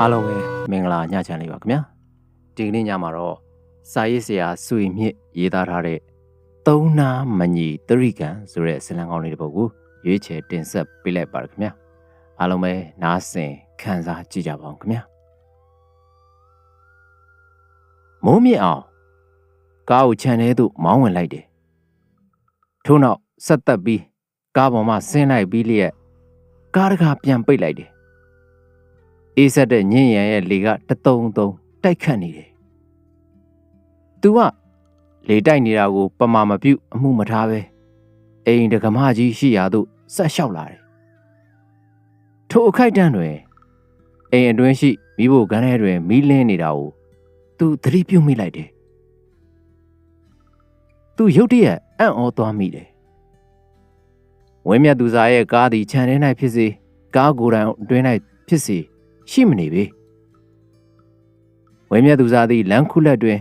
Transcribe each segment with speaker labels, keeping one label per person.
Speaker 1: အားလုံးပဲမင်္ဂလာညချမ်းလေးပါခင်ဗျာဒီကနေ့ညမှာတော့စာရေးဆရာဆွေမြင့်ရေးသားထားတဲ့သုံးနာမညီတရိကံဆိုတဲ့ဇာတ်လမ်းကောင်းလေးတစ်ပုဒ်ကိုရွေးချယ်တင်ဆက်ပေးလိုက်ပါရခင်ဗျာအားလုံးပဲနားဆင်ခံစားကြည့်ကြပါအောင်ခင်ဗျာမိုးမြင့်အောင်ကားကိုခြံထဲသို့မောင်းဝင်လိုက်တယ်ထို့နောက်ဆက်သက်ပြီးကားပေါ်မှာဆင်းလိုက်ပြီးလျက်ကားတကာပြန်ပိတ်လိုက်တယ် အေးဆက်တဲ့ညင်ရံရဲ့လေကတသုံသုံတိုက်ခတ်နေတယ်။ "तू ကလေတိုက်နေတာကို ပမာမပြုတ်အမှုမထားပဲအိမ်တကမကြီးရှိရာသို့ဆက်လျှောက်လာတယ်။ထိုအခိုက်တန့်တွင်အိမ်အတွင်းရှိမိဖို့ကန်းထဲတွင်မီးလင်းနေတာကို သူသတိပြုမိလိုက်တယ်။သူရုတ်တရက်အံ့ဩသွားမိတယ်။ဝင်းမြတ်သူစာရဲ့ကားသည်ခြံထဲ၌ဖြစ်စေကားကိုယ်တိုင်အတွင်း၌ဖြစ်စေ ရှိမနေပေဝဲမြတ်သူစားသည့်လမ်းခုလက်တွင်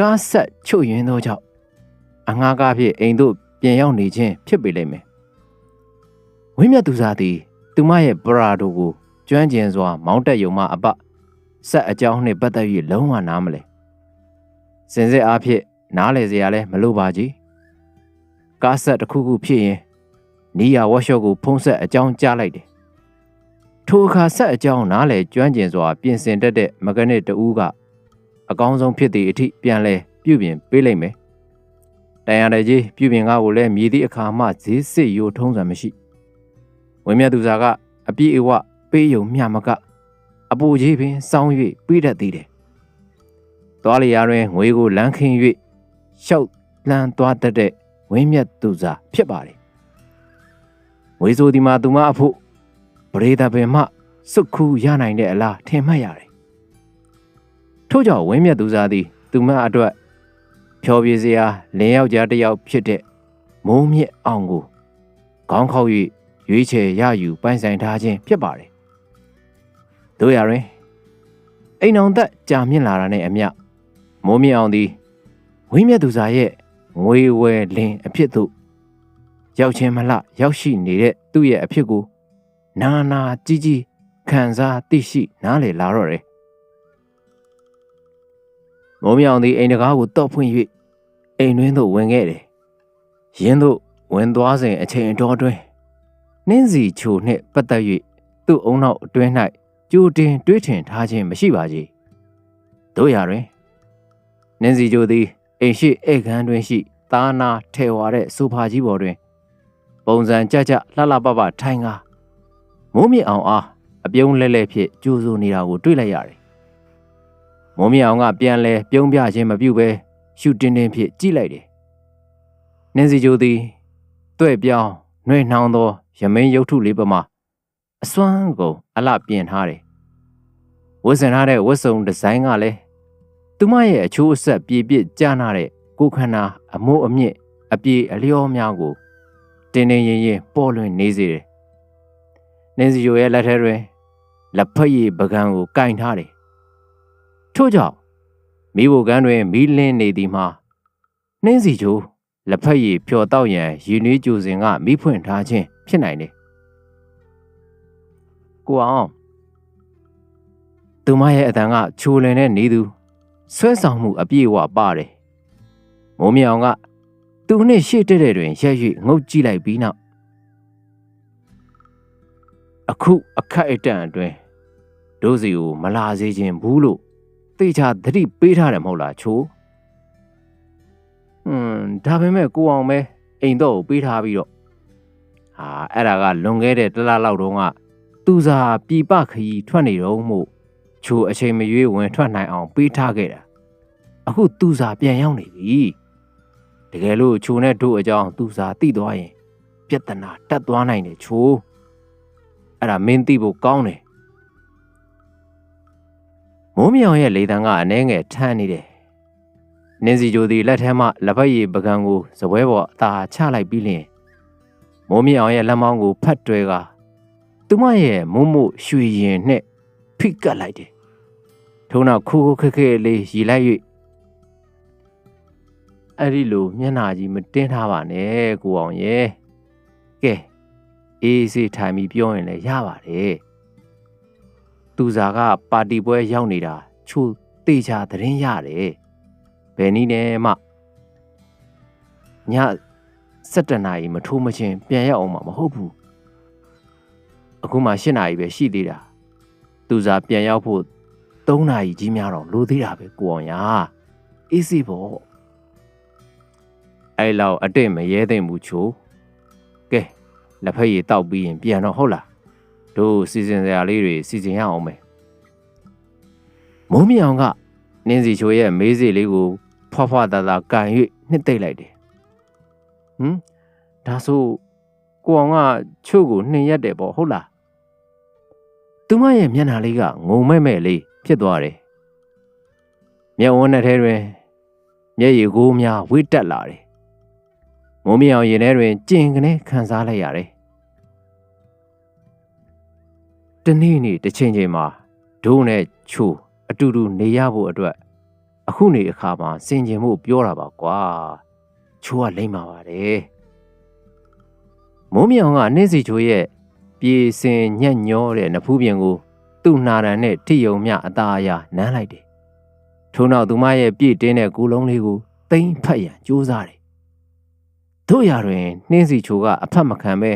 Speaker 1: ကားဆက်ချုပ်ယွင်းသောကြောင့်အငှားကားဖြင့်အိမ်သို့ပြန်ရောက်နေခြင်းဖြစ်ပေလိမ့်မယ်ဝဲမြတ်သူစားသည် သူမရဲ့ပရာဒိုကိုကျွမ်းကျင်စွာ မောင်းတက်ယုံမှအပဆက်အကြောင်းနှင့်ပတ်သက်၍လုံးဝနားမလဲစင်စစ်အားဖြင့်နားလေစရာလည်းမလိုပါကြီးကားဆက်တစ်ခုခုဖြစ်ရင်နီးယာဝက်ရှော့ကိုဖုံးဆက်အကြောင်းကြားလိုက်တယ် ထိုအခါဆက်အကြောင်းနားလေကျွမ်းကျင်စွာပြင်ဆင်တတ်တဲ့မကနစ်တဦးကအကောင်းဆုံးဖြစ်သည့်အထိပြန်လဲပြုပြင်ပေးလိုက်မယ်။တန်ရတဲ့ကြီးပြုပြင်ကားကိုလည်းမြည်သည့်အခါမှဈေးစစ်ရိုထုံးစံမရှိ။ဝင်းမြတ်သူစာကအပြည့်အဝပေးယုံမျှမကအပူကြီးပင်စောင်း၍ပြီးတတ်သေးတယ်။သွားလျာတွင်ငွေကိုလန်းခင်း၍ရှောက်လန်းသွားတတ်တဲ့ဝင်းမြတ်သူစာဖြစ်ပါလေ။ငွေဆိုဒီမှာသူမအဖို့ ပရိသတ်ပင်မှစွတ်ခူးရနိုင်တဲ့အလားထင်မှတ်ရတယ်။ထို့ကြောင့်ဝင်းမြတ်သူစားသည် သူမအတွက်ဖြောပြေစရာလင်းယောက်ျားတစ်ယောက်ဖြစ်တဲ့မိုးမြင့်အောင်ကိုခေါင်းခေါက်၍ရွေးချယ်ရယူပိုင်ဆိုင်ထားခြင်းဖြစ်ပါတယ်။တို့ရရင်အိမ်အောင်သက်ကြာမြင့်လာတာနဲ့အမျှမိုးမြင့်အောင်သည်ဝင်းမြတ်သူစားရဲ့ငွေဝယ်လင်းအဖြစ်သို့ရောက်ချင်းမလှရောက်ရှိနေတဲ့သူ့ရဲ့အဖြစ်ကို နာနာကြီးကြီးခံစားသိရှိနားလေလာတော့တယ်။မိုးမြောင်သည်အိမ်တကားကိုတော့ဖွင့်၍အိမ်တွင်းသို့ဝင်ခဲ့တယ်။ရင်းသို့ဝင်သွားစဉ်အချိန်အတော်တွင်နှင်းစီချိုနှင့်ပတ်သက်၍သူ့အုံနောက်အတွင်း၌ကြိုတင်တွေးထင်ထားခြင်းမရှိပါကြီး။တို့ရတွင်နှင်းစီချိုသည်အိမ်ရှိဧကန်တွင်ရှိသားနာထဲဝါတဲ့ဆိုဖာကြီးပေါ်တွင် ပုံစံကြကြလှလှပပထိုင်ကား မိုးမြင့်အောင်အားအပြုံးလဲလဲဖြစ်ကြိုးစိုးနေတာကိုတွေ့လိုက်ရတယ်။မိုးမြင့်အောင်ကပြန်လဲပြုံးပြခြင်းမပြုတ်ပဲရှူတင်းတင်းဖြစ်ကြည့်လိုက်တယ်။နင်းစီကျိုးသည်တွေ့ပြောင်းနှွေနှောင်းသောရမင်းရုပ်ထုလေးပမာအစွမ်းကုန်အလှပြင်ထားတယ်။ဝတ်ဆင်ထားတဲ့ဝတ်စုံဒီဇိုင်းကလည်းသူမရဲ့အချိုးအဆက်ပြေပြစ်ကြနာတဲ့ကိုယ်ခန္ဓာအမိုးအမြင့်အပြေအလျောများကိုတင်းတင်းရင်ရင်ပေါ်လွင်နေစေတယ်။ နင်းစီယိုရဲ့လက်ထဲတွင်လက်ဖက်ရည်ပကံကိုကင်ထားတယ်။ထို့ကြောင့်မိဘကန်းတွင်မီးလင်းနေသည်မှာနှင်းစီချိုလက်ဖက်ရည်ဖြော်တောက်ရန်ရည်နွေးကြိုစဉ်ကမိဖွင့်ထားခြင်းဖြစ်နိုင်တယ်။ကိုအောင်သူမရဲ့အတန်ကချိုလင်တဲ့နေသူဆွဲဆောင်မှုအပြည့်အဝပါတယ်။မိုးမြောင်ကသူနှင့်ရှေ့တက်တဲ့တွင်ရက်၍ငုတ်ကြည့်လိုက်ပြီးနောက် အခုအခက်အတန့်အတွင်းဒိုးစီကိုမလာစေခြင်းဘူးလို့သိချာသတိပေးထားတယ်မဟုတ်လားချိုးဟွန်းဒါပေမဲ့ကိုအောင်ပဲအိမ်တော့ကိုပေးထားပြီးတော့ဟာအဲ့ဒါကလွန်ခဲ့တဲ့တလားလောက်တုန်းကသူစာပြပခရီးထွက်နေတော့မို့ချိုးအချိန်မရွေးဝင်ထွက်နိုင်အောင်ပေးထားခဲ့တာအခုသူစာပြန်ရောက်နေပြီတကယ်လို့ချိုးနဲ့တို့အကြောင်းသူစာတိသွားရင်ပြဿနာတက်သွားနိုင်တယ်ချိုး အဲ့ဒါမင်းသိဖို့ကောင်းတယ်မိုးမြောင်ရဲ့လေတံကအနှဲငယ်ထမ်းနေတယ်နင်းစီဂျိုသည်လက်ထဲမှလက်ဖက်ရည်ပကံကိုဇပွဲပေါ်အသာချလိုက်ပြီးလျင်မိုးမြောင်ရဲ့လက်မောင်းကိုဖတ်တွဲကသူမရဲ့မုံမို့ရွှေရင်နဲ့ဖိကတ်လိုက်တယ်ထုံနောက်ခိုးခိုးခက်ခဲလေးရီလိုက်၍အဲ့ဒီလိုမျက်နာကြီးမတင်းထားပါနဲ့ကိုအောင်ရဲ့ကဲ အေးစေးထိုင်ပြီးပြောရင်လည်းရပါတယ်သူစားကပါတီပွဲရောက်နေတာချိုတေချာသတင်းရတယ်ဘယ်နည်းနဲ့မှည7နာရီမထိုးမချင်းပြန်ရောက်အောင်မှာမဟုတ်ဘူးအခုမှ7နာရီပဲရှိသေးတာသူစားပြန်ရောက်ဖို့3နာရီကြီးများတော့လိုသေးတာပဲကိုအောင်ရအေးစီပေါ့အဲ့လောက်အတိတ်မရဲသိမ့်ဘူးချိုကဲ လက်ဖက်ရည်တောက်ပြီးရင်ပြန်တော့ဟုတ်လားတို့စီစဉ်စရာလေးတွေစီစဉ်ရအောင်မယ်မိုးမြောင်ကနင်းစီချိုရဲ့မေးစီလေးကိုဖွားဖွားသားသားကန်၍နှစ်သိမ့်လိုက်တယ်ဟမ်ဒါဆိုကိုအောင်ကချို့ကိုနှင်ရက်တယ်ပေါ့ဟုတ်လားသူမရဲ့မျက်နှာလေးကငုံမဲ့မဲ့လေးဖြစ်သွားတယ်မျက်ဝန်းနဲ့ထဲတွင်မျက်ရည်ကိုးများဝိတက်လာတယ်မိုးမြောင်ရင်ထဲတွင်ကြင်ကနေခံစားလိုက်ရတယ် တနေ့နေ့တစ်ချိန်ချိန်မှာဒိုးနဲ့ချိုးအတူတူနေရဖို့အတွက်အခုနေအခါမှာစင်ကျင်မှုပြောတာပါကွာချိုးကလိမ့်ပါပါတယ်မိုးမြောင်ကနှင်းစီချိုးရဲ့ပြေစင်ညက်ညောတဲ့နဖူးပြင်ကိုသူ့နာရန်နဲ့ထိယုံမြအသားအရာနမ်းလိုက်တယ်ထို့နောက်သူမရဲ့ပြည့်တင်းတဲ့ကူလုံးလေးကိုတိမ့်ဖက်ရန်ကြိုးစားတယ်တို့ရတွင်နှင်းစီချိုကအဖတ်မခံပဲ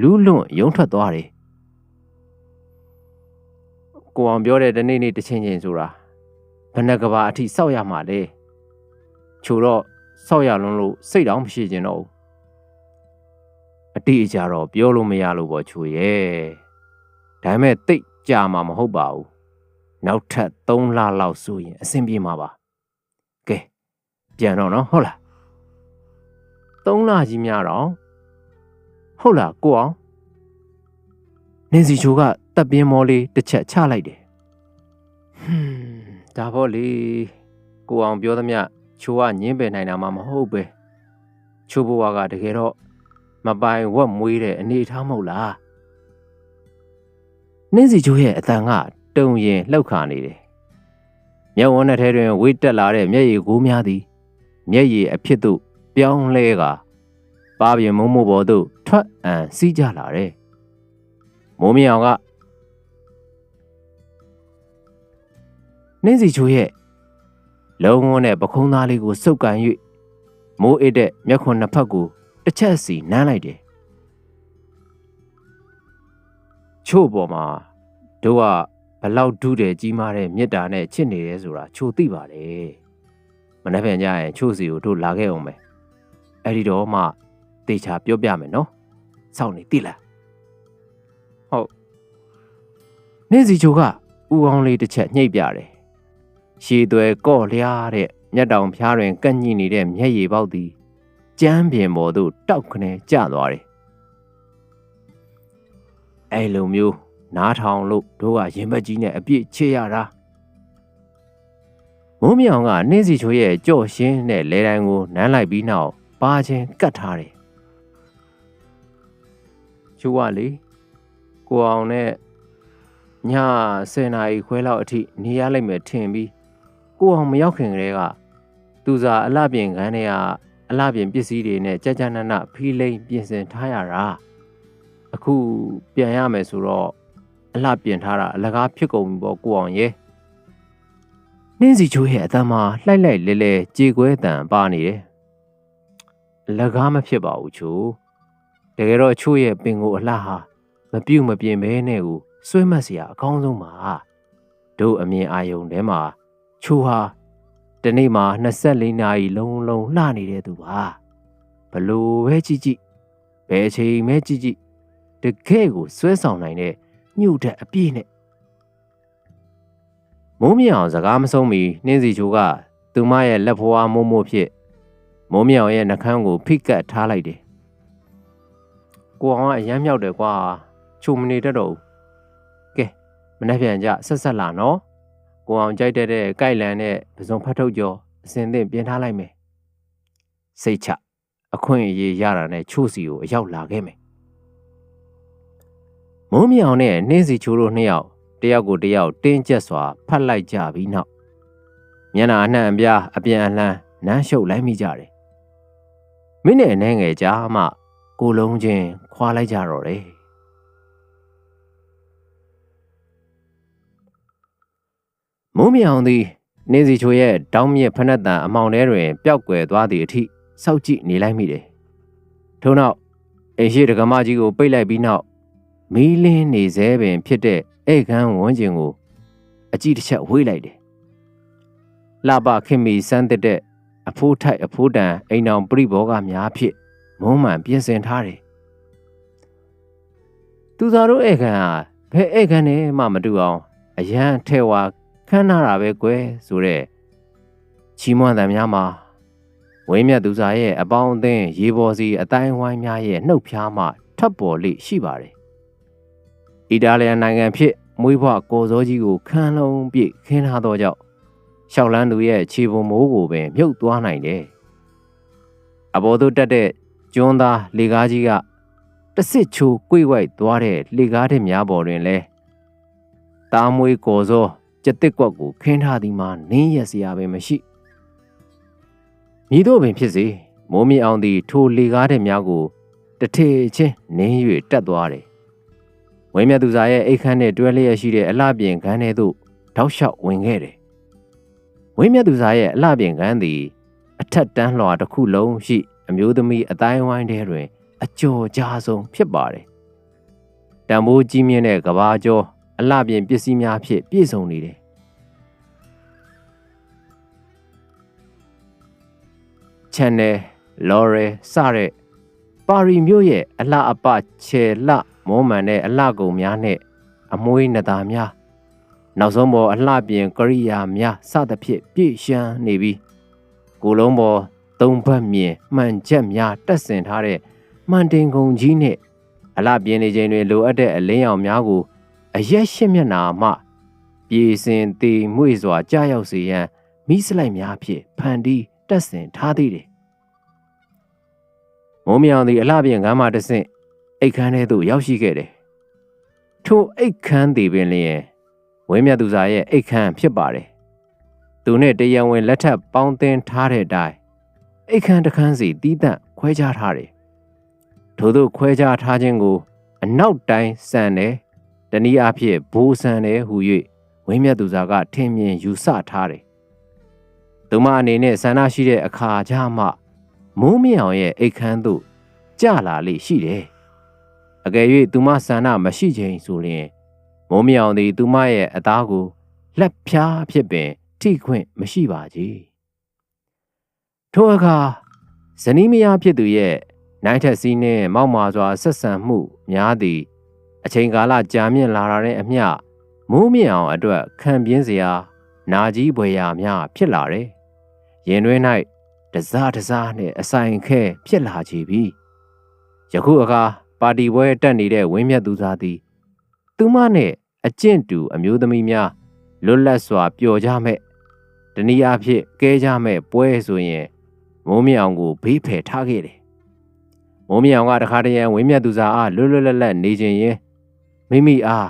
Speaker 1: လူးလွန့်ရုံထွက်သွားတယ် ကိုအောင်ပြောတဲ့တနေ့နေ့တစ်ချိန်ချင်းဆိုတာဘယ်နှကဘာအထိစောက်ရမှာလဲချိုတော့စောက်ရလွန်းလို့စိတ်တောင်မရှိကျင်တော့ဘူးအတိအကျတော့ပြောလို့မရလို့ပေါ့ချိုရဲ့ဒါပေမဲ့တိတ်ကြာမှာမဟုတ်ပါဘူးနောက်ထပ်3လလောက်ဆိုရင်အဆင်ပြေမှာပါကဲပြန်တော့နော်ဟုတ်လား3လကြီးများတော့ဟုတ်လားကိုအောင် နင်းစီချိုကတပ်ပြင်းမောလေးတစ်ချက်ချလိုက်တယ်ဟွန်းဒါပေါ့လေကိုအောင်ပြောသမျှချိုကညင်းပယ်နိုင်တာမှမဟုတ်ပဲချိုဘဝကတကယ်တော့မပိုင်ဝက်မွေးတဲ့အနေထားမဟုတ်လားနင်းစီချိုရဲ့အတန်ကတုံရင်လှုပ်ခါနေတယ်မျက်ဝန်းနဲ့ထဲတွင်ဝေးတက်လာတဲ့မျက်ရည်ကိုးများသည်မျက်ရည်အဖြစ်သို့ပြောင်းလဲကပါပြင်မုံမို့ပေါ်သို့ထွက်အန်စီးကြလာတယ် မိုးမြောင်ကနှင်းစီချိုးရဲ့လုံးဝနဲ့ပခုံးသားလေးကိုစုပ်ကန်၍မိုးအိတ်တဲ့မျက်ခွန်နှစ်ဖက်ကိုတစ်ချက်စီနမ်းလိုက်တယ်ချို့ပေါ်မှာတို့ကဘလောက်ဒုတယ်ကြီးမားတဲ့မေတ္တာနဲ့ချစ်နေရဲဆိုတာချို့သိပါတယ်မနေ့ပြန်ကြရင်ချို့စီကိုတို့လာခဲ့အောင်မယ်အဲ့ဒီတော့မှတေချာပြောပြမယ်နော်စောင့်နေသိလား နေစီချိုကဥအောင်လေးတစ်ချက်ညှိပ်ပြတယ်ရှည်သွဲကော့လျားတဲ့မျက်တောင်ဖျားတွင်ကန့်ညိနေတဲ့မျက်ရည်ပေါက်သည်ကျမ်းပြင်ပေါ်သို့တောက်ခနဲကျသွားတယ်အဲ့လိုမျိုးနားထောင်လို့တို့ကရင်ဘက်ကြီးနဲ့အပြည့်ချေရတာမိုးမြောင်ကနှင်းစီချိုးရဲ့ကြော့ရှင်းတဲ့လဲတိုင်းကိုနမ်းလိုက်ပြီးနောက်ပါချင်းကတ်ထားတယ်ချိုးကလေကိုအောင်နဲ့ ည10နာရီခွဲလောက်အထိနေရလိုက်မယ်ထင်ပြီးကိုအောင်မရောက်ခင်ကလေးကသူစားအလှပြင်ခန်းထဲကအလှပြင်ပစ္စည်းတွေနဲ့ကြကြနနဖီးလိမ့်ပြင်ဆင်ထားရတာအခုပြန်ရမယ်ဆိုတော့အလှပြင်ထားတာအလကားဖြစ်ကုန်ပြီပေါ့ကိုအောင်ရဲ့နှင်းစီချိုးရဲ့အတမ်းမှာလှိုက်လိုက်လဲလဲကြေကွဲတန်ပါနေတယ်အလကားမဖြစ်ပါဘူးချိုးတကယ်တော့ချိုးရဲ့ပင်ကိုအလှဟာမပြုတ်မပြင်းပဲနဲ့ကို စွဲမတ်စရာအကောင်းဆုံးပါတို့အမြင်အာယုံထဲမှာချိုဟာတနေ့မှာ24နာရီလုံးလုံးလှနေတဲ့သူပါဘလို့ပဲကြည့်ကြည့်ဘယ်ချိန်မဲကြည့်ကြည့်တကယ်ကိုစွဲဆောင်နိုင်တဲ့ညှို့တဲ့အပြည့်နဲ့မိုးမြောင်စကားမဆုံးမီနှင်းစီချိုကသူမရဲ့လက်ဖွားမိုးမိုးဖြစ်မိုးမြောင်ရဲ့နှကန်းကိုဖိကတ်ထားလိုက်တယ်ကိုအောင်ကအရမ်းမြောက်တယ်ကွာချုံမနေတတ်တော့ဘူးကဲ မနှက်ပြန်ကြဆက်ဆက်လာနော်ကိုအောင်ကြိုက်တဲ့တဲ့ကြိုက်လန်နဲ့ပစုံဖတ်ထုတ်ကျော်အစင်သင့်ပြင်ထားလိုက်မယ်စိတ်ချအခွင့်အရေးရတာနဲ့ချို့စီကိုအရောက်လာခဲ့မယ်မိုးမြောင်နဲ့နှင်းစီချိုးတို့နှစ်ယောက်တယောက်ကိုတယောက်တင်းကျပ်စွာဖတ်လိုက်ကြပြီးနောက်မျက်နှာအနှံ့အပြားအပြန်အလှန်နမ်းရှုပ်လိုက်မိကြတယ်မိနစ်အနည်းငယ်ကြာမှကိုလုံးချင်းခွာလိုက်ကြတော့တယ် မိုးမြောင်သည်နေစီချိုရဲ့တောင်းမြစ်ဖနက်တန်အမောင်ထဲတွင်ပျောက်ကွယ်သွားသည့်အထိစောက်ကြည့်နေလိုက်မိတယ်ထို့နောက်အိမ်ရှိဒကမကြီးကိုပိတ်လိုက်ပြီးနောက်မီးလင်းနေစေပင်ဖြစ်တဲ့ဧကန်းဝန်းကျင်ကိုအကြည့်တစ်ချက်ဝေးလိုက်တယ်လှပခင်မီစမ်းတဲ့အဖိုးထိုက်အဖိုးတန်အိမ်တော်ပြိဘောကများဖြစ်မုံမှန်ပြင်ဆင်ထားတယ်သူသာတို့ဧကန်ဟာဘယ်ဧကန်နဲ့မှမတူအောင်အရန်ထဲဝါ ခန်းနာတာပဲကွယ်ဆိုတဲ့ချီးမွမ်းတယ်များမှာဝင်းမြတ်သူစာရဲ့အပေါင်းအသင်းရေပေါ်စီအတိုင်းဝိုင်းများရဲ့နှုတ်ဖျားမှထပ်ပေါ်လိရှိပါတယ်အီတာလီယန်နိုင်ငံဖြစ်မွေးဖွားကိုစောကြီးကိုခန်းလုံးပြည့်ခင်းထားသောကြောင့်ရှောက်လန်းသူရဲ့ခြေပုံမိုးကိုပင်မြုပ်သွားနိုင်တယ်အပေါ်သို့တက်တဲ့ကျွန်းသားလေကားကြီးကတဆစ်ချိုးကွေ့ဝိုက်သွားတဲ့လေကားတဲ့များပေါ်တွင်လဲတားမွေးကော်စော ကြက်တစ်ကွက်ကိုခင်းထားသည်မှာနင်းရစရာပဲမရှိမိတို့ပင်ဖြစ်စေမိုးမြအောင်သည်ထိုလေကားတဲ့များကိုတထေချင်းနင်း၍တက်သွားတယ်ဝင်းမြတ်သူစာရဲ့အိတ်ခမ်းနဲ့တွဲလျက်ရှိတဲ့အလှပြင်ခန်းထဲသို့တောက်လျှောက်ဝင်ခဲ့တယ်ဝင်းမြတ်သူစာရဲ့အလှပြင်ခန်းသည်အထက်တန်းလွှာတစ်ခုလုံးရှိ အမျိုးသမီးအတိုင်းဝိုင်းထဲတွင် အကျော်ကြားဆုံးဖြစ်ပါတယ်တံမိုးကြီးမြင့်တဲ့ကဘာကျော်အလှပြင်ပစ္စည်းများဖြင့်ပြည့်စုံနေတယ် ချန်နယ်လော်ရယ်စတဲ့ပါရီမြို့ရဲ့အလှအပခြေလှမောမှန်တဲ့အလှကုံများနဲ့အမွှေးနတာများနောက်ဆုံးပေါ်အလှပြင်ကရိယာများစသဖြင့်ပြည့်ရှမ်းနေပြီးကိုလုံးပေါ်သုံးဘက်မြင်မှန်ချက်များတက်ဆင်ထားတဲ့မှန်တင်ကုန်ကြီးနဲ့အလှပြင်နေခြင်းတွင်လိုအပ်တဲ့အလင်းရောင်များကိုအရက်ရှစ်မျက်နာမှပြည်စင်တည်မွေ့စွာကြာရောက်စေရန်မိစလိုက်များဖြင့်ဖန်တီးတက်ဆင်ထားသေးတယ်။ မိုးမြောင်သည်အလှပြင်ကမ်းမှတဆင့်အိတ်ခမ်းထဲသို့ရောက်ရှိခဲ့တယ်။ထိုအိတ်ခမ်းသည်ပင်လျင်ဝင်းမြတ်သူစာရဲ့အိတ်ခမ်းဖြစ်ပါတယ်။သူနဲ့တရားဝင်လက်ထပ်ပေါင်းတင်ထားတဲ့အတိုင်းအိတ်ခမ်းတစ်ခမ်းစီတီးတန့်ခွဲခြားထားတယ်။ထို့သောခွဲခြားထားခြင်းကို အနောက်တိုင်းစံတယ်တနည်းအားဖြင့်ဘိုးဆန်တယ်ဟူ၍ဝင်းမြတ်သူစာကထင်မြင်ယူဆထားတယ်။သူမအနေနဲ့ဆန္ဒရှိတဲ့အခါကျမှ မိုးမြောင်ရဲ့အိတ်ခမ်းသို့ကြလာလေရှိတယ်။အကယ်၍သူမဆန္ဒမရှိခြင်းဆိုရင်မိုးမြောင်သည်သူမရဲ့အသားကိုလက်ဖြားဖြစ်ပင်ထိခွင့်မရှိပါကြီး။ထိုအခါဇနီးမယားဖြစ်သူရဲ့နိုင်ထက်စီးနှင့်မောက်မာစွာဆက်ဆံမှုများသည်အချိန်ကာလကြာမြင့်လာတာနဲ့အမျှမိုးမြင့်အောင်အတွက်ခံပြင်းစရာ နာကြီးပွေရာများဖြစ်လာတယ်။ရင်တွင်း၌ တစားတစားနဲ့အဆိုင်ခဲဖြစ်လာကြပြီ။ယခုအခါပါတီပွဲတက်နေတဲ့ဝင်းမြတ်သူသားသည်သူမနဲ့အကျင့်တူအမျိုးသမီးများလွတ်လပ်စွာပျော်ကြမဲ့တနည်းအားဖြင့်ကဲကြမဲ့ပွဲဆိုရင်မိုးမြအောင်ကိုဘေးဖယ်ထားခဲ့တယ်။မိုးမြအောင်ကတခါတရံဝင်းမြတ်သူစားအားလွတ်လွတ်လပ်လပ်နေခြင်းရင်မိမိအား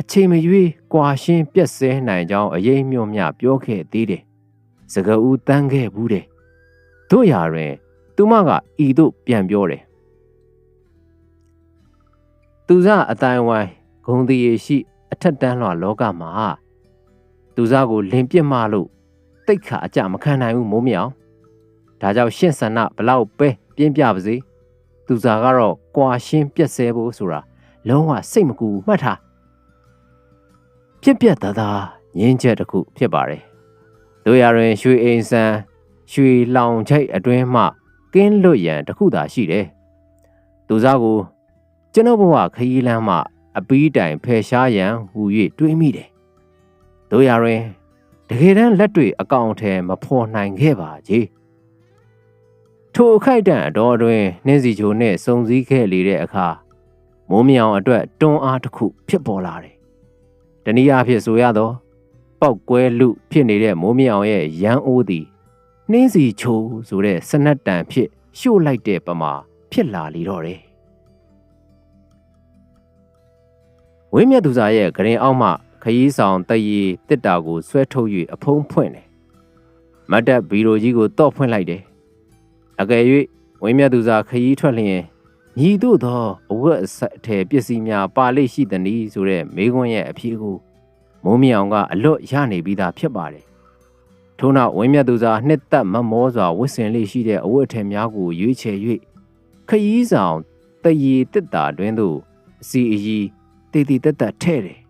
Speaker 1: အချိန်မရွေးကွာရှင်းပြက်စဲနိုင်ကြောင်းအရေးမြုံမြပြောခဲ့သေးတယ်။စကဦးတန်းခဲ့ဘူးတယ်။ တို့ရာတွင် သူမကဤသို့ပြန်ပြောတယ်။သူစားအတိုင်းဝိုင်းဂုံတီရရှိအထက်တန်းလွှာလောကမှာသူစားကိုလင်ပြစ်မှလို့တိတ်ခါအကြမခံနိုင်ဘူးမိုးမြောင်။ဒါကြောင့်ရှင့်ဆန္ဒဘလောက်ပဲပြင်းပြပါစေ။သူစားကတော့ကွာရှင်းပြက်စဲဖို့ဆိုတာလုံးဝစိတ်မကူမှတ်ထားပြက်ပြက်သားသားငင်းချက်တစ်ခုဖြစ်ပါတယ်တို့ရတွင်ရွှေအိမ်ဆန်း ရွှေလောင်ချိတ်အတွင်းမှကင်းလွတ်ရန်တစ်ခုသာရှိတယ်သူစားကိုကျွန်ုပ်ဘဝခရီးလမ်းမှအပီးတိုင်ဖယ်ရှားရန်ဟူ၍တွေးမိတယ်တို့ရတွင်တကယ်တမ်းလက်တွေအကောင့်ထဲမဖော်နိုင်ခဲ့ပါကြီးထိုအခိုက်တန့်အတော်တွင်နှင်းစီချိုနှင့်စုံစည်းခဲ့လေတဲ့အခါမိုးမြောင်အတွက်တွန်းအားတစ်ခုဖြစ်ပေါ်လာတယ်။တနည်းအားဖြင့်ဆိုရတော့ပောက်ကွဲလူဖြစ်နေတဲ့မိုးမြောင်ရဲ့ရန်အိုးသည် နှင်းစီချိုးဆိုတဲ့စနက်တန်ဖြစ်ရှို့လိုက်တဲ့ပမာဖြစ်လာလေတော့တယ်။ဝင်းမြတ်သူစာရဲ့ဂရင်အောက်မှခရီးဆောင်တရီတစ်တာကိုဆွဲထုတ်၍အဖုံးဖွင့်တယ်။မတ်တက်ဘီရိုကြီးကိုတော့ဖွင့်လိုက်တယ်။အကယ်၍ဝင်းမြတ်သူစာခရီးထွက်လျင်ညီတို့သောအဝတ်အဆက်အထည်ပစ္စည်းများပါလိရှိသည်နီဆိုတဲ့မိခွန်းရဲ့အဖြေကိုမိုးမြောင်ကအလွတ်ရနေပြီးသားဖြစ်ပါတယ် ထို့နောက်ဝင်းမြတ်သူစာနှစ်သက်မမောစွာဝတ်ဆင်လေးရှိတဲ့အဝတ်အထည်များကိုရွေးချယ်၍ခရီးဆောင်တရီတစ်တာတွင်သို့အစီအီတေတီတက်တက်ထဲ့တယ်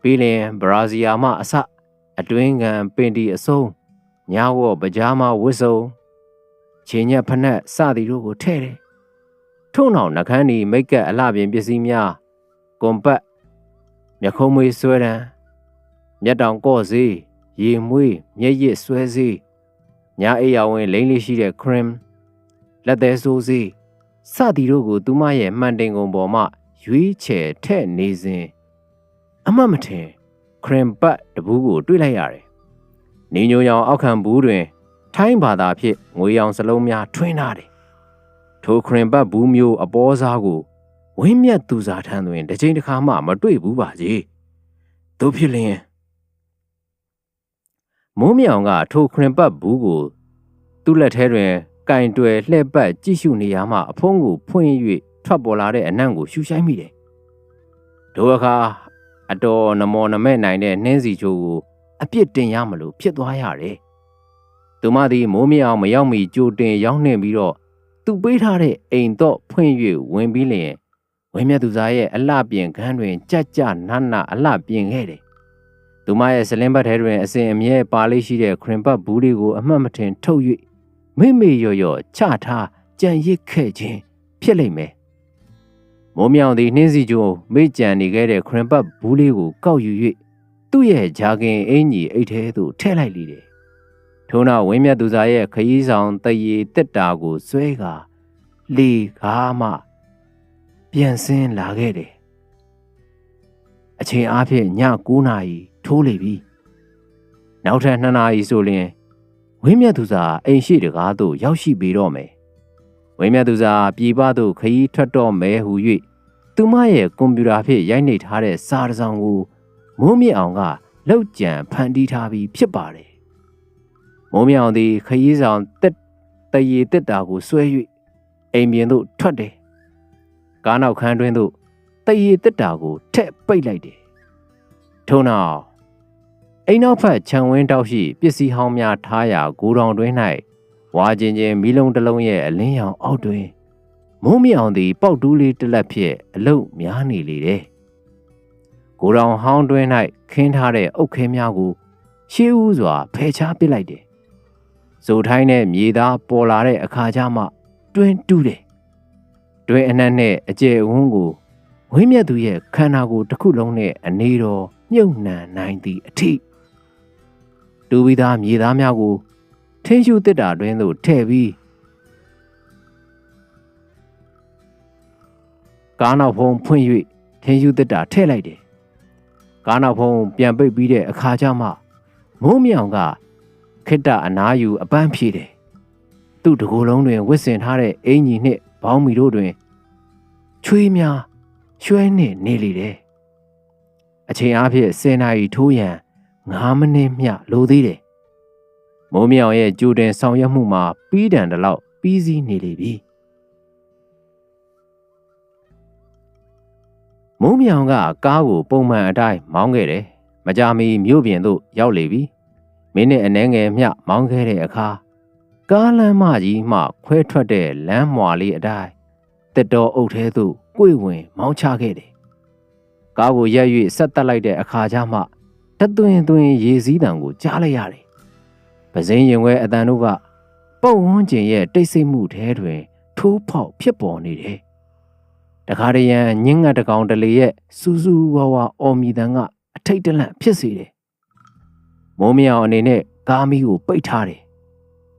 Speaker 1: ပြီးလင်ဘရာဇီယာမှအစအတွင်းငံပင်တီအစုံညာဝော့ပကြားမဝစ်စုံခြေညက်ဖနက်စသည်တို့ကိုထဲ့တယ်ထို့နောက်နှကန်းဒီမိတ်ကပ်အလှပြင်ပစ္စည်းများကွန်ပတ်မျက်ခုံးမွေးဆွဲတံမျက်တောင်ကော့စေး ရေမွေးမျက်ရည်ဆွဲစေးညာအိယာဝင်လိမ့်လေးရှိတဲ့ cream လက်သေးဆိုးစေးစသည်တို့ကိုသူမရဲ့မှန်တင်ကုန်ပေါ်မှရွေးချယ်ထည့်နေစဉ်အမတ်မထင် cream ပတ်တဘူးကိုတွေ့လိုက်ရတယ်။နေညိုရောင်အောက်ခံဘူးတွင် ထိုင်းဘာသာဖြင့်ငွေရောင်စလုံးများထွင်းထားတယ်။ထို cream ပတ်ဘူးမျိုးအပေါ်စားကိုဝင်းမြတ်သူစားထမ်းတွင်တစ်ချိန်တစ်ခါမှမတွေ့ဘူးပါကြီး။တို့ဖြစ်လျင် မိုးမြောင်ကထိုခရင်ပတ်ဘူးကို သူ့လက်ထဲတွင်ကင်တွယ်လှဲ့ပတ်ကြည့်ရှုနေရမှအဖုံးကိုဖွင့်၍ထွက်ပေါ်လာတဲ့အနံ့ကိုရှူဆိုင်မိတယ်။ဒိုအခါအတော်နမောနမဲ့နိုင်တဲ့နှင်းစီချိုးကိုအပြစ်တင်ရမလို့ဖြစ်သွားရတယ်။သူမသည်မိုးမြောင်မရောက်မီကြိုတင်ရောက်နှင်ပြီးတော့သူပေးထားတဲ့အိမ်တော့ဖွင့်၍ဝင်ပြီးလျင်ဝင်းမြတ်သူစားရဲ့အလှပြင်ခန်းတွင်ကြက်ကြနတ်နာအလှပြင်ခဲ့တယ်။ သူမရဲ့စလင်းဘတ်ထဲတွင်အစဉ်အမြဲပါလေးရှိတဲ့ခရင်ပတ်ဘူးလေးကိုအမှတ်မထင်ထုတ်၍မိမေရော်ရော်ချထားကြံရစ်ခဲ့ခြင်းဖြစ်လိမ့်မယ်။မိုးမြောင်သည်နှင်းစီကျိုးမိကြံနေခဲ့တဲ့ခရင်ပတ်ဘူးလေးကိုကောက်ယူ၍သူ့ရဲ့ဂျာကင်အင်ကြီးအိတ်ထဲသို့ထည့်လိုက်လိတယ်။ထို့နောက်ဝင်းမြတ်သူစားရဲ့ခရီးဆောင်တရေတက်တာကိုဆွဲကာလေကားမှပြန်ဆင်းလာခဲ့တယ်။အချိန်အားဖြင့်ည9နာရီ ထိုးလေပြီ။နောက်ထပ်2နာရီဆိုရင်ဝင်းမြတ်သူစာအိမ်ရှိတကားသို့ရောက်ရှိပေတော့မယ်။ဝင်းမြတ်သူစာပြည်ပသို့ခရီးထွက်တော့မယ်ဟု၍သူမရဲ့ကွန်ပျူတာဖြင့်ရိုက်နှိပ်ထားတဲ့စာတစ်စောင်ကိုမိုးမြင့်အောင်ကလောက်ကြံဖန်တီးထားပြီးဖြစ်ပါတယ်။မိုးမြင့်အောင်သည်ခရီးဆောင်တက်တရေတက်တာကိုဆွဲ၍အိမ်ပြင်သို့ထွက်တယ်။ကားနောက်ခန်းတွင်သို့တရေတက်တာကိုထက်ပိတ်လိုက်တယ်။ထို့နောက် အိမ်နောက်ဖက်ခြံဝင်းတောက်ရှိပစ္စည်းဟောင်းများထားရာဂိုးတောင်တွင်၌ဝါကျင်ကျင်မီးလုံးတစ်လုံးရဲ့အလင်းရောင်အောက်တွင်မိုးမြအောင်သည်ပေါက်တူးလေးတစ်လက်ဖြင့်အလုတ်များနေလေတယ်။ကိုတောင်ဟောင်းတွင်၌ခင်းထားတဲ့အုတ်ခဲများကိုရှေးဦးစွာဖယ်ရှားပစ်လိုက်တယ်။ဇိုထိုင်းနဲ့မြေသားပေါ်လာတဲ့အခါကျမှတွင်တူးတယ်။တွင်အနက်နဲ့အကျယ်ဝန်းကိုဝင်းမြတ်သူရဲ့ခန္ဓာကိုယ်တစ်ခုလုံးနဲ့အနေတော်မြုပ်နှံနိုင်သည့်အထိ တူပြီးသားမြေသားများကိုထင်းရှူတစ်တာတွင်သို့ထည့်ပြီးကားနောက်ဖုံးဖွင့်၍ထင်းရှူတစ်တာထည့်လိုက်တယ်။ကားနောက်ဖုံးပြန်ပိတ်ပြီးတဲ့အခါကျမှမိုးမြောင်ကခိတ္တအနာယူအပန်းဖြေတယ်။သူ့တကူလုံးတွင်ဝစ်စင်ထားတဲ့အင်ကြီးနှင့်ဘောင်းမီတို့တွင်ချွေးများရွှဲနှင့်နေလေတယ်။အချိန်အားဖြင့်10နာရီထိုးရန် 9မိနစ်မျှလိုသေးတယ်။မိုးမြောင်ရဲ့ကြိုတင်ဆောင်ရွက်မှုမှာပြီးတန်တလောက်ပြီးစီးနေလေပြီ။မိုးမြောင်ကကားကိုပုံမှန်အတိုင်းမောင်းခဲ့တယ်။မကြမီမြို့ပြင်သို့ရောက်လေပြီ။မိနစ်အနည်းငယ်မျှမောင်းခဲ့တဲ့အခါကားလမ်းမကြီးမှခွဲထွက်တဲ့လမ်းမွာလေးအတိုင်းတက်တော်အုပ်ထဲသို့ကိုယ်ဝင် မောင်းချခဲ့တယ်။ကားကိုရက်၍ဆက်တက်လိုက်တဲ့အခါကျမှ တသွင်သွင်ရေစည်းတံကိုကြားလိုက်ရတယ်။ပဇင်းရင်ဝဲအတန်တို့ကပုတ်ဝန်းကျင်ရဲ့တိတ်ဆိတ်မှုထဲတွင် ထိုးဖောက်ဖြစ်ပေါ်နေတယ်။တခါတရံညင်းငတ်တကောင်တလေရဲ့စူးစူးဝါဝါအော်မီတန်ကအထိတ်တလန့်ဖြစ်စေတယ်။မိုးမြောင်အနေနဲ့ကားမီးကိုပိတ်ထားတယ်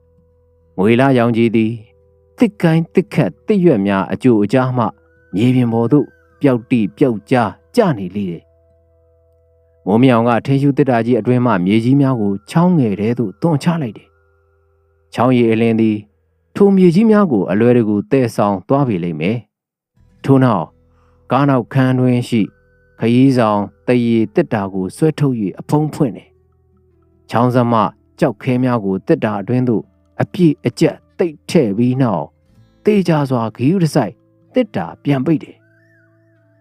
Speaker 1: ။ငွေလာရောင်ကြီးသည်တစ်ကိုင်းတစ်ခတ်တစ်ရွက်များအကျိုးအကြားမှမြေပြင်ပေါ်သို့ပျောက်တိပျောက်ကြားကျနေလေတယ်။ မိုးမြောင်ကထင်းရှူတစ်တာကြီးအတွင်းမှမြေကြီးများကိုချောင်းငယ်ထဲသို့တွန်းချလိုက်တယ်။ချောင်းရည်အလင်းသည်ထိုမြေကြီးများကိုအလွယ်တကူတည်ဆောင်သွားပြီလိမ့်မယ်။ထို့နောက်ကားနောက်ခန်းတွင်ရှိခရီးဆောင်တရီတစ်တာကိုဆွဲထုတ်၍အဖုံးဖွင့်တယ်။ချောင်းစမကြောက်ခဲများကိုတစ်တာအတွင်းသို့အပြည့်အကျက်တိတ်ထဲ့ပြီးနောက်တေးကြစွာဂီးဥတဆိုင်တစ်တာပြန်ပိတ်တယ်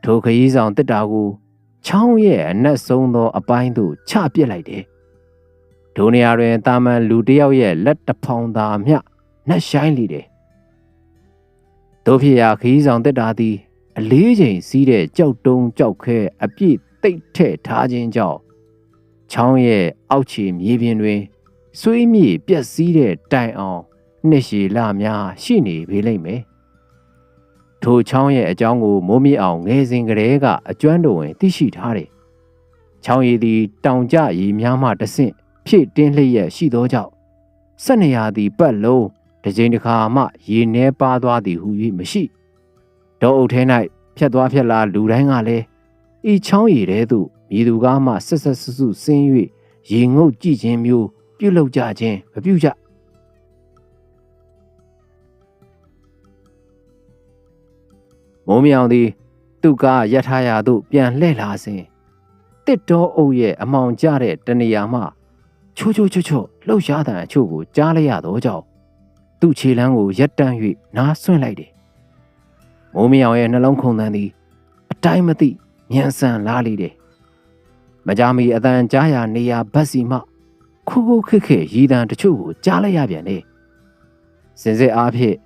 Speaker 1: ထိုခရီးဆောင်တစ်တာကို ချချောင်းရဲ့အနက်ဆုံးသောအပိုင်းသို့ချပစ်လိုက်တယ်။ဒိုနေရာတွင်တာမန်လူတစ်ယောက်ရဲ့လက်တစ်ဖောင်သာမျှနှက်ဆိုင်လိတယ်။တို့ဖြစ်ရာခီးဆောင်တက်တာသည်အလေးချိန်စီးတဲ့ကြောက်တုံးကြောက်ခဲအပြည့်တိတ်ထဲ့ထားခြင်းကြောင့်ချောင်းရဲ့အောက်ခြေမြေပြင်တွင်ဆွေးမြေပြက်စီးတဲ့တိုင်အောင်နှစ်ရှည်လများရှိနေပေလိမ့်မယ်။ ထိုချောင်းရဲ့အကြောင်းကိုမိုးမြအောင်ငယ်စဉ်ကတည်းကအကျွမ်းတော်ဝင်သိရှိထားတယ်။ချောင်းရည်သည်တောင်ကျရည်များမှတဆင့်ဖြည့်တင်းလျက်ရှိသောကြောင့်ဆက်နေရသည်ပတ်လုံးတစ်ချိန်တစ်ခါမှရေနှဲပါသွားသည်ဟု၍မရှိ။တောအုပ်ထဲ၌ဖြတ်သွားဖြတ်လာလူတိုင်းကလည်းဤချောင်းရည်တဲသို့မြည်သူကားမှဆက်ဆက်ဆုဆုဆင်း၍ရေငုပ်ကြည့်ခြင်းမျိုးပြုလုပ်ကြခြင်းမပြုကြ မိုးမြောင်သည်သူကရထားရာသို့ပြန်လှည့်လာစဉ်တစ်တော်အုပ်ရဲ့အမောင်ကျတဲ့တနေရာမှချိုးချိုးချွတ်ချွတ်လှုပ်ရှားတဲ့အချို့ကိုကြားလိုက်ရသောကြောင့်သူ့ခြေလမ်းကိုရက်တန့်၍နားဆွင့်လိုက်တယ်။မိုးမြောင်ရဲ့နှလုံးခုန်သံသည်အတိုင်းမသိမြန်ဆန်လာလေတယ်။မကြမီအတန်ကြားရာနေရာဘက်စီမှခိုးခိုးခက်ခက်ရည်တံတချို့ကိုကြားလိုက်ရပြန်တယ်။စင်စစ်အားဖြင့်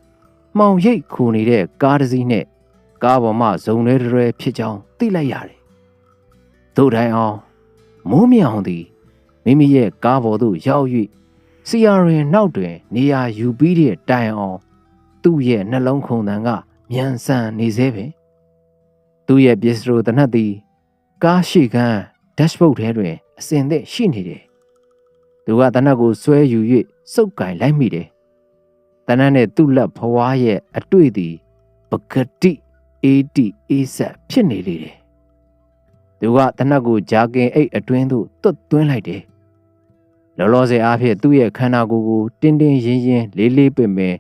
Speaker 1: မှောင်ရိပ်ခူနေတဲ့ကားတစ်စီးနဲ့ ကားပေါ်မှဇုံရဲရဲဖြစ်ကြောင်းသိလိုက်ရတယ်။သို့တိုင်းအောင်မိုးမြောင်သည်မိမိရဲ့ကားပေါ်သို့ရောက်၍စီယာရင်နောက်တွင် နေရာယူပြီးတဲ့တိုင်အောင် သူ့ရဲ့နှလုံးခုန်တန်ကမြန်ဆန်နေသေးပင်သူ့ရဲ့ပစ္စတိုတနတ်သည် ကားရှိကန်းဒက်ရှ်ဘုတ်ထဲတွင်အစင်သက်ရှိနေတယ်။သူကတနတ်ကိုဆွဲယူ၍စုပ်ကင်လိုက်မိတယ်။တနတ်နဲ့သူ့လက်ဖွားရဲ့အတွေ့သည်ပကတိ အေးတီအေးဆက်ဖြစ်နေလေတယ်။သူကတနတ်ကိုဂျာကင်အိတ်အတွင်းသို့တွတ်သွင်းလိုက်တယ်။လောလောဆယ်အားဖြင့်သူ့ရဲ့ခန္ဓာကိုယ်ကိုတင်းတင်းရင်းရင်းလေးလေးပင်ပင်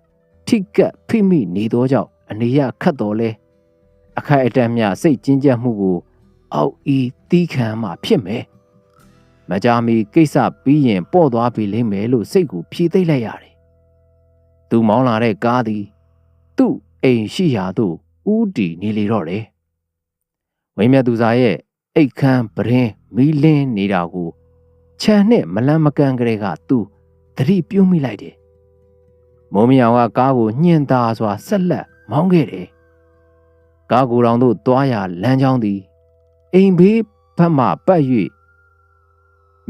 Speaker 1: ထိကပ်ဖိမိနေသောကြောင့်အနေရခတ်တော်လဲအခိုက်အတန့်မြစိတ်ကျဉ်ကျပ်မှုကို အောက်ဤတီးခံမှဖြစ်မယ်။မကြမီကိစ္စပြီးရင်ပေါ့သွားပြီလိမ့်မယ်လို့စိတ်ကိုဖြေသိမ့်လိုက်ရတယ်။သူမောင်းလာတဲ့ကားသည် သူ့အိမ်ရှိရာသို့ ဥတီနေလေတော့တယ်။ဝင်းမြတ်သူစာရဲ့အိတ်ခမ်းပရင်မီးလင်းနေတာကိုခြံနဲ့မလန်းမကန်းကလေးကသူသတိပြုံးမိလိုက်တယ်။မိုးမြောင်ကကားကိုညှင်သာစွာဆက်လက်မောင်းခဲ့တယ်။ကားကိုယ်တော်တို့တွားရလမ်းကြောင်းသည်အိမ်ဘေးဘက်မှပတ်၍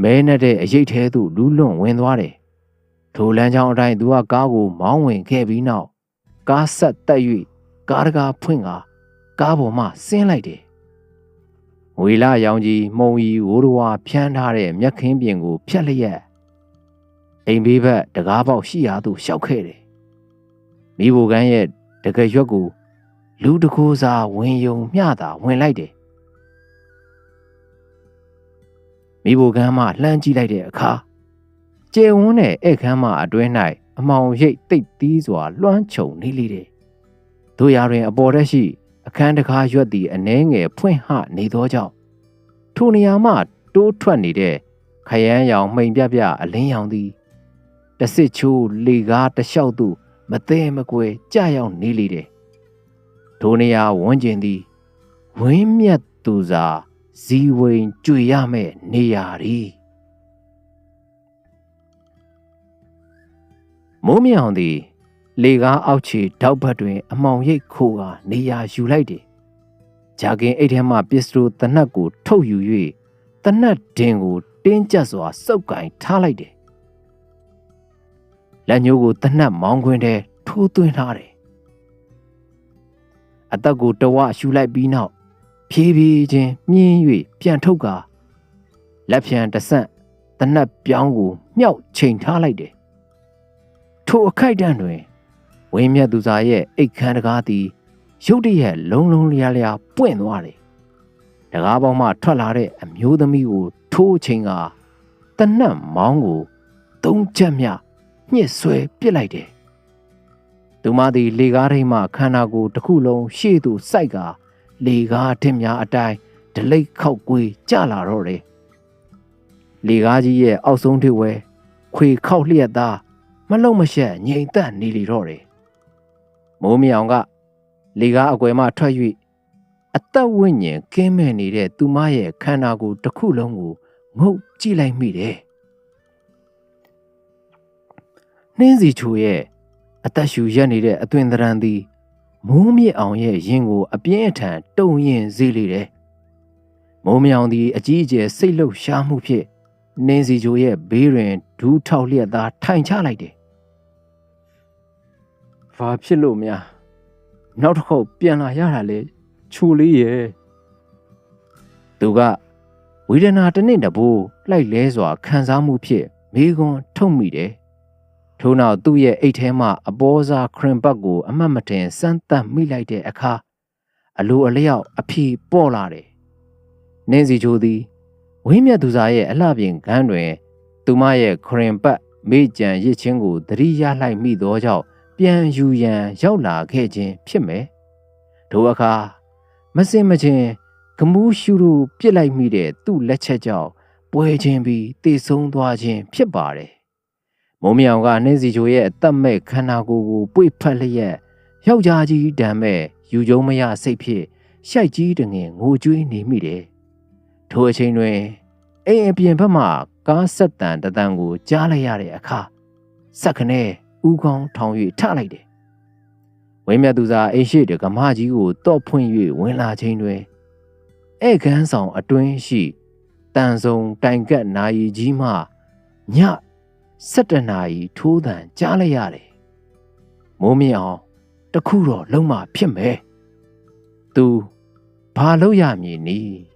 Speaker 1: မဲနဲ့တဲ့အရိတ်ထဲသို့လူးလွန့်ဝင်သွားတယ်။ထိုလမ်းကြောင်းအတိုင်းသူကကားကိုမောင်းဝင်ခဲ့ပြီးနောက်ကားဆက်တက်၍ ကားတကားဖွင့်ကာကားပေါ်မှဆင်းလိုက်တယ်။ဝေလာရောင်ကြီးမှုံရီဝိုးတော်ဝါဖြန်းထားတဲ့မြက်ခင်းပြင်ကိုဖြတ်လျက်အိမ်ဘေးဘက်တကားပေါက်ရှိရာသို့ရှောက်ခဲ့တယ်။မိဘကန်းရဲ့တကယ်ရွက်ကိုလူတကိုးစားဝင်ယုံမျှတာဝင်လိုက်တယ်။မိဘကန်းမှလှမ်းကြည့်လိုက်တဲ့အခါကျယ်ဝန်းတဲ့ဧကန်းမှအတွင်း၌အမောင်ရိပ်တိတ်သီးစွာလွှမ်းခြုံနေလေတယ်။ တို့ရာတွင်အပေါ်တက်ရှိအခန်းတကားရွက်သည့်အနှဲငယ်ဖွင့်ဟနေသောကြောင့်ထိုနေရာမှတိုးထွက်နေတဲ့ခရမ်းရောင်မှိန်ပြပြအလင်းရောင်သည်တဆစ်ချိုးလေကားတလျှောက်သို့မသေးမကွယ်ကြာရောက်နေလေတယ်။ထိုနေရာဝန်းကျင်သည်ဝင်းမြတ်သူစာဇီဝိန်ကြွေရမဲ့နေရာရီမိုးမြောင်သည် လေကားအောက်ခြေတောက်ဘက်တွင် အမောင်ရိပ်ခိုးကနေရာယူလိုက်တယ်။ဂျာကင်အိတ်ထဲမှပစ္စတိုတနတ်ကို ထုတ်ယူ၍တနတ်ဒင်ကို တင်းကျပ်စွာစုပ်ကင်ထားလိုက်တယ်။လက်ညှိုးကိုတနတ်မောင်းခွင်းထဲထိုးသွင်းထားတယ်။အသက်ကိုတဝရှူလိုက်ပြီးနောက်ဖြည်းဖြည်းချင်းမြင်း၍ပြန်ထုတ်ကာလက်ဖြံတဆန့်တနတ်ပြောင်းကို မြှောက်ချိန်ထားလိုက်တယ်။ထိုအခိုက်တန့်တွင် ဝင်းမြတ်သူစာရဲ့အိတ်ခမ်းတကားသည်ရုတ်တရက်လုံးလုံးလျားလျားပွင့်သွားတယ်။တကားပေါင်းမှထွက်လာတဲ့အမျိုးသမီးကိုထိုးချိန်ကတနတ်မောင်းကိုသုံးချက်မြညှစ်ဆွဲပစ်လိုက်တယ်။သူမသည်လေကားထိန်မှခန္ဓာကိုယ်တစ်ခုလုံးရှေ့သို့စိုက်ကလေကားထင်းများအတိုင်းဒလိတ်ခောက်ကွေးကျလာတော့တယ်။လေကားကြီးရဲ့အောက်ဆုံးထိပ်ဝဲခွေခောက်လျက်သားမလုံမရှက်ငြိမ်သက်နေလေတော့တယ်။ မိုးမြောင်ကလေကားအကွယ်မှထွက်၍အသက်ဝိညာဉ်ကင်းမဲ့နေတဲ့သူမရဲ့ခန္ဓာကိုယ်တစ်ခုလုံးကိုငုတ်ကြည့်လိုက်မိတယ်နှင်းစီချိုရဲ့အသက်ရှူရက်နေတဲ့အသွင်သဏ္ဍာန်သည်မိုးမြင့်အောင်ရဲ့ရင်ကို အပြင်းအထန်တုံရင်စေးလေတယ်မိုးမြောင်သည်အကြီးအကျယ်စိတ်လှုပ်ရှားမှုဖြင့်နှင်းစီချိုရဲ့ဘေးတွင်ဒူးထောက်လျက်သားထိုင်ချလိုက်တယ်။ ဘာဖြစ်လို့များနောက်တစ်ခေါက်ပြန်လာရတာလေချိုလေးရဲ့သူကဝေဒနာတစ်နှစ်တဘိုးလိုက်လဲစွာခံစားမှုဖြင့်မိကွန်းထုတ်မိတယ်။ထို့နောက်သူ့ရဲ့အိတ်ထဲမှအပေါ်စားခရင်ဘတ်ကိုအမှတ်မတင်စမ်းသပ်မိလိုက်တဲ့အခါအလိုအလျောက်အဖြေပေါ်လာတယ်။နင်းစီချိုသည်ဝင်းမြတ်သူစားရဲ့အလှပြင်ခန်းတွင် သူမရဲ့ခရင်ပတ်မေ့ကြံရစ်ချင်းကိုသတိရလိုက်မိသောကြောင့် ပြန်ယူရန်ရောက်လာခဲ့ခြင်းဖြစ်မယ်။ထိုအခါမစင်မချင်းဂမူးရှူတို့ပြစ်လိုက်မိတဲ့သူ့လက်ချက်ကြောင့်ပွဲချင်းပြီးတေဆုံးသွားခြင်းဖြစ်ပါတယ်။မုံမြောင်ကနှင်းစီချိုရဲ့အသက်မဲ့ခန္ဓာကိုယ်ကိုပွေဖက်လျက်ယောက်ျားကြီးတံမဲ့ယူကျုံမရစိတ်ဖြင့်ရှိုက်ကြီးတငင်ငိုကြွေးနေမိတယ်။ထိုအချိန်တွင်အိမ်အပြင်ဘက်မှကားဆက်တန်တတန်ကိုကြားလိုက်ရတဲ့အခါစက်ခနဲ ဥကောင်းထောင်၍ထလိုက်တယ်။ဝင်းမြတ်သူစားအိမ်ရှိတကမကြီးကိုတော့ဖွင့်၍ဝင်လာချိန်တွင်ဧကန်းဆောင်အတွင်းရှိတန်စုံတိုင်ကက်နာယီကြီးမှည7နာရီထိုးတန်ကြားလိုက်ရတယ်။မိုးမြင့်အောင်တခုတော့လုံးမဖြစ်မယ်။သူဘာလို့ရမည်နည်း